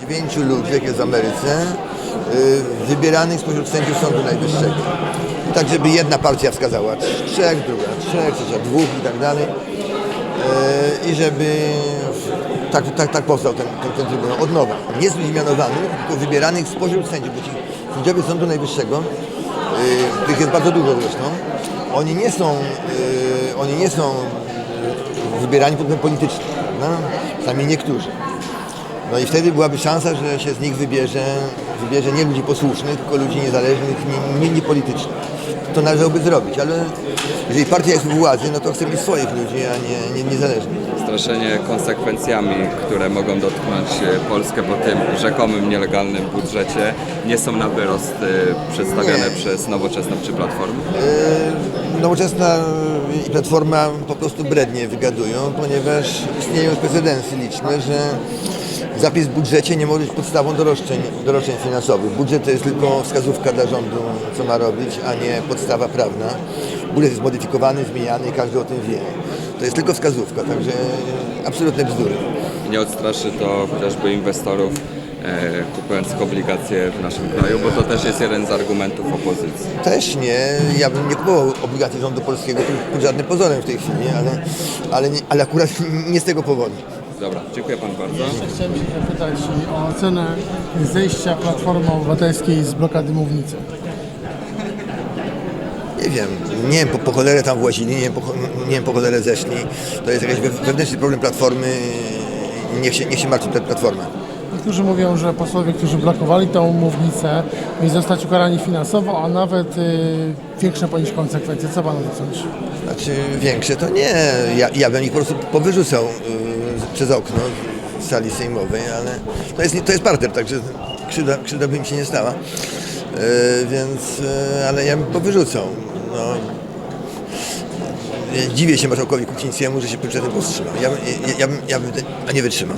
dziewięciu ludzi, w Ameryce, y, wybieranych spośród sędziów Sądu Najwyższego. Tak, żeby jedna partia wskazała trzech, druga trzech, trzecia dwóch i tak dalej. Y, I żeby tak, tak, tak powstał ten, ten, ten Trybunał od nowa. Nie z ludzi mianowanych, tylko wybieranych spośród sędziów. Bo ci sędziowie Sądu Najwyższego, y, których jest bardzo dużo zresztą, oni nie są, oni nie są wybierani pod politycznym, prawda? Sami niektórzy. No i wtedy byłaby szansa, że się z nich wybierze, wybierze nie ludzi posłusznych, tylko ludzi niezależnych, nie, nie, nie politycznych. To należałoby zrobić, ale jeżeli partia jest u władzy, no to chce mieć swoich ludzi, a nie, nie niezależnych. Straszenie konsekwencjami, które mogą dotknąć e, Polskę po tym rzekomym nielegalnym budżecie, nie są na wyrost e, przedstawiane Nie. przez Nowoczesną czy Platformę. Yy, Nowoczesna i Platforma po prostu brednie wygadują, ponieważ istnieją precedensy liczne, że zapis w budżecie nie może być podstawą do roszczeń, do roszczeń finansowych. Budżet to jest tylko wskazówka dla rządu, co ma robić, a nie podstawa prawna. Budżet jest modyfikowany, zmieniany i każdy o tym wie. To jest tylko wskazówka, także absolutne bzdury. Nie odstraszy to chociażby inwestorów e, kupujących obligacje w naszym kraju, bo to też jest jeden z argumentów opozycji. Też nie, ja bym nie kupował obligacji rządu polskiego pod- żadnym pozorem w tej chwili, ale, ale, ale akurat nie z tego powodu. Dobra, dziękuję Panu bardzo. Chciałem się zapytać o ocenę zejścia Platformy Obywatelskiej z blokady Mównicy. Nie wiem, nie wiem po, po cholerę tam włazili, nie wiem po, nie wiem po cholerę zeszli. To jest jakiś we- wewnętrzny problem Platformy, niech się, niech się martwi pla- Platforma. Niektórzy mówią, że posłowie, którzy blokowali tą mównicę, mieli zostać ukarani finansowo, a nawet y, większe ponieść konsekwencje. Co pan o tym sądzi? Znaczy większe to nie, ja, ja bym ich po prostu powyrzucał y, przez okno sali sejmowej, ale to jest, to jest parter, także krzywda, krzywda by im się nie stała. Y, więc, y, ale ja bym powyrzucał. No, Ja dziwię się marszałkowi Kuchcińskiemu, że się przed tym powstrzymał. Ja, bym- ja, ja, bym, ja bym, a nie wytrzymał.